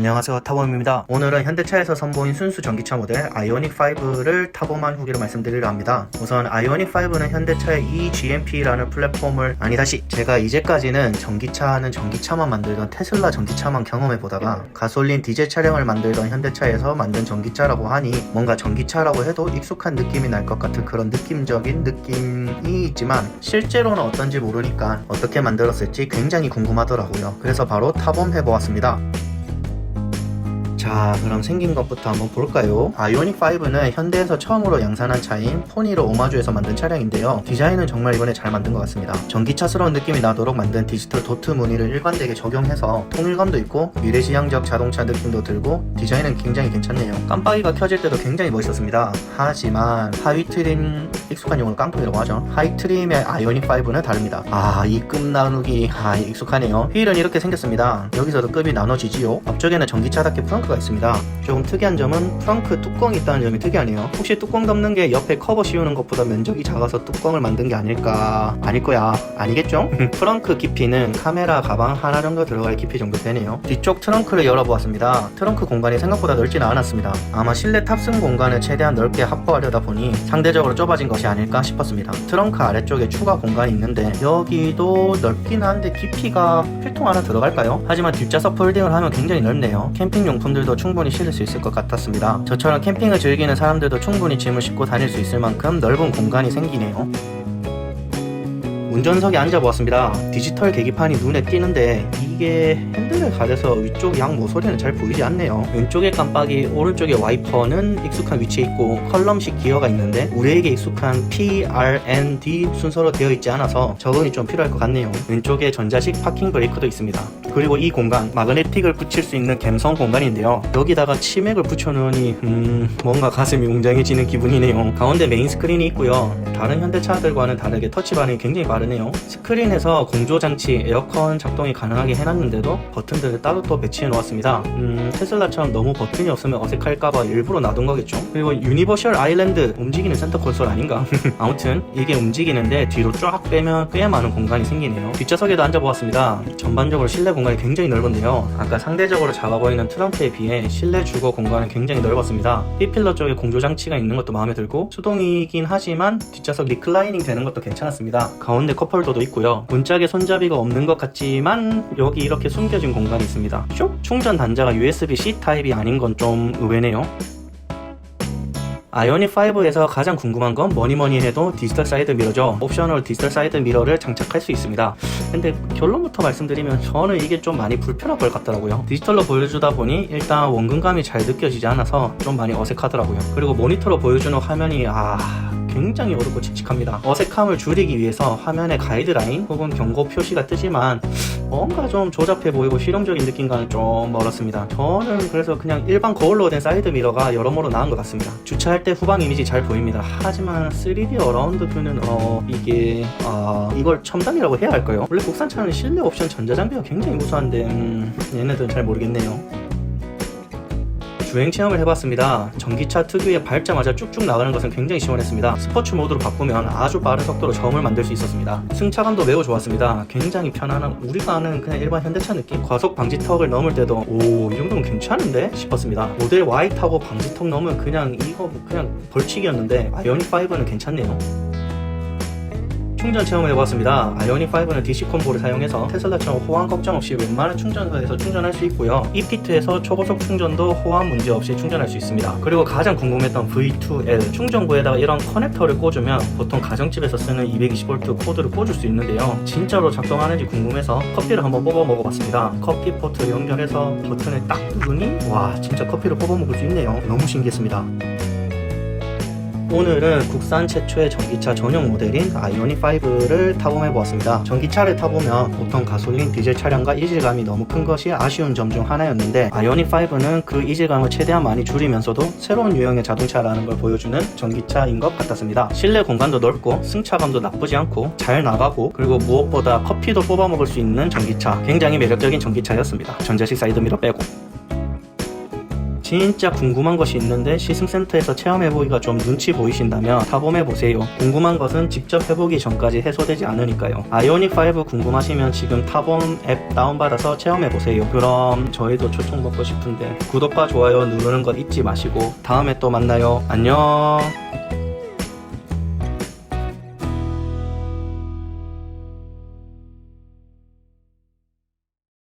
안녕하세요. 타범입니다. 오늘은 현대차에서 선보인 순수 전기차 모델 아이오닉 5를 타범한 후기를 말씀드리려 합니다. 우선 아이오닉 5는 현대차의 eGMP라는 플랫폼을 아니 다시 제가 이제까지는 전기차는 전기차만 만들던 테슬라 전기차만 경험해 보다가 가솔린 디젤 차량을 만들던 현대차에서 만든 전기차라고 하니 뭔가 전기차라고 해도 익숙한 느낌이 날 것 같은 그런 느낌적인 느낌이 있지만 실제로는 어떤지 모르니까 어떻게 만들었을지 굉장히 궁금하더라고요. 그래서 바로 타범해 보았습니다 자 그럼 생긴 것부터 한번 볼까요? 아이오닉 5는 현대에서 처음으로 양산한 차인 포니를 오마주에서 만든 차량인데요. 디자인은 정말 이번에 잘 만든 것 같습니다. 전기차스러운 느낌이 나도록 만든 디지털 도트 무늬를 일관되게 적용해서 통일감도 있고 미래지향적 자동차 느낌도 들고 디자인은 굉장히 괜찮네요. 깜빡이가 켜질 때도 굉장히 멋있었습니다. 하지만 하위 트림 익숙한 용어로 깡통이라고 하죠. 하위 트림의 아이오닉 5는 다릅니다. 아 이 급 나누기 아 익숙하네요. 휠은 이렇게 생겼습니다. 여기서도 급이 나눠지지요. 앞쪽에는 전기차답게 프렁크 가 있습니다. 조금 특이한 점은 프렁크 뚜껑이 있다는 점이 특이하네요. 혹시 뚜껑 덮는 게 옆에 커버 씌우는 것보다 면적이 작아서 뚜껑을 만든 게 아닐까? 아닐 거야. 아니겠죠? 프렁크 깊이는 카메라 가방 하나 정도 들어갈 깊이 정도 되네요. 뒤쪽 트렁크를 열어보았습니다. 트렁크 공간이 생각보다 넓지는 않았습니다. 아마 실내 탑승 공간을 최대한 넓게 확보하려다 보니 상대적으로 좁아진 것이 아닐까 싶었습니다. 트렁크 아래쪽에 추가 공간이 있는데 여기도 넓긴 한데 깊이가 필통 하나 들어갈까요? 하지만 뒷좌석 폴딩을 하면 굉장히 넓네요. 캠핑 용품들 도 충분히 실을 수 있을 것 같았습니다 저처럼 캠핑을 즐기는 사람들도 충분히 짐을 싣고 다닐 수 있을 만큼 넓은 공간이 생기네요 운전석에 앉아보았습니다. 디지털 계기판이 눈에 띄는데 이게 핸들을 가려서 위쪽 양 모서리는 잘 보이지 않네요. 왼쪽에 깜빡이, 오른쪽에 와이퍼는 익숙한 위치에 있고 컬럼식 기어가 있는데 우리에게 익숙한 P, R, N, D 순서로 되어 있지 않아서 적응이 좀 필요할 것 같네요. 왼쪽에 전자식 파킹 브레이크도 있습니다. 그리고 이 공간 마그네틱을 붙일 수 있는 갬성 공간인데요. 여기다가 치맥을 붙여놓으니 음 뭔가 가슴이 웅장해지는 기분이네요. 가운데 메인 스크린이 있고요. 다른 현대차들과는 다르게 터치 반응이 굉장히 빠르네요. 스크린에서 공조 장치, 에어컨 작동이 가능하게 해놨 는데도 버튼들을 따로 또 배치해 놓았습니다. 음, 테슬라처럼 너무 버튼이 없으면 어색할까봐 일부러 놔둔 거겠죠. 그리고 유니버셜 아일랜드 움직이는 센터 콘솔 아닌가? 아무튼 이게 움직이는데 뒤로 쫙 빼면 꽤 많은 공간이 생기네요. 뒷좌석에도 앉아보았습니다. 전반적으로 실내 공간이 굉장히 넓은데요. 아까 상대적으로 작아 보이는 트렁크에 비해 실내 주거 공간은 굉장히 넓었습니다. B필러 쪽에 공조 장치가 있는 것도 마음에 들고 수동이긴 하지만 뒷좌석 리클라이닝 되는 것도 괜찮았습니다. 가운데 컵홀더도 있고요. 문짝에 손잡이가 없는 것 같지만 여기 이렇게 숨겨진 공간이 있습니다. 쇽! 충전 단자가 USB-C 타입이 아닌 건 좀 의외네요. 아이오닉 5에서 가장 궁금한 건 뭐니 뭐니 해도 디지털 사이드 미러죠. 옵셔널 디지털 사이드 미러를 장착할 수 있습니다. 근데 결론부터 말씀드리면 저는 이게 좀 많이 불편한 것 같더라고요. 디지털로 보여주다 보니 일단 원근감이 잘 느껴지지 않아서 좀 많이 어색하더라고요. 그리고 모니터로 보여주는 화면이 아 굉장히 어렵고 칙칙합니다. 어색함을 줄이기 위해서 화면에 가이드라인 혹은 경고 표시가 뜨지만 뭔가 좀 조잡해 보이고 실용적인 느낌과는 좀 멀었습니다. 저는 그래서 그냥 일반 거울로 된 사이드 미러가 여러모로 나은 것 같습니다. 주차할 때 후방 이미지 잘 보입니다. 하지만 3D 어라운드 뷰는 어 이게 아 이걸 첨단이라고 해야 할까요? 원래 국산차는 실내 옵션 전자장비가 굉장히 우수한데 음, 얘네들은 잘 모르겠네요. 주행 체험을 해봤습니다. 전기차 특유의 밟자마자 쭉쭉 나가는 것은 굉장히 시원했습니다. 스포츠 모드로 바꾸면 아주 빠른 속도로 저음을 만들 수 있었습니다. 승차감도 매우 좋았습니다. 굉장히 편안한 우리가 아는 그냥 일반 현대차 느낌? 과속 방지턱을 넘을 때도 오 이 정도면 괜찮은데 싶었습니다. 모델 Y 타고 방지턱 넘으면 그냥 이거 뭐 그냥 벌칙이었는데 아이오닉 5는 괜찮네요. 충전 체험을 해봤습니다. 아이오닉 5는 DC 콤보를 사용해서 테슬라처럼 호환 걱정 없이 웬만한 충전소에서 충전할 수 있고요. e피트에서 초고속 충전도 호환 문제 없이 충전할 수 있습니다. 그리고 가장 궁금했던 V2L 충전구에다가 이런 커넥터를 꽂으면 보통 가정집에서 쓰는 220V 코드를 꽂을 수 있는데요. 진짜로 작동하는지 궁금해서 커피를 한번 뽑아 먹어봤습니다. 커피 포트 연결해서 버튼을 딱 누르니 와 진짜 커피를 뽑아 먹을 수 있네요. 너무 신기했습니다. 오늘은 국산 최초의 전기차 전용 모델인 아이오닉 5를 타봄해 보았습니다. 전기차를 타보면 보통 가솔린 디젤 차량과 이질감이 너무 큰 것이 아쉬운 점 중 하나였는데 아이오닉 5는 그 이질감을 최대한 많이 줄이면서도 새로운 유형의 자동차라는 걸 보여주는 전기차인 것 같았습니다. 실내 공간도 넓고 승차감도 나쁘지 않고 잘 나가고 그리고 무엇보다 커피도 뽑아 먹을 수 있는 전기차 굉장히 매력적인 전기차였습니다. 전자식 사이드미러 빼고 진짜 궁금한 것이 있는데 시승센터에서 체험해보기가 좀 눈치 보이신다면 타범해보세요. 궁금한 것은 직접 해보기 전까지 해소되지 않으니까요. 아이오닉5 궁금하시면 지금 타범 앱 다운받아서 체험해보세요. 그럼 저희도 초청받고 싶은데 구독과 좋아요 누르는 것 잊지 마시고 다음에 또 만나요. 안녕.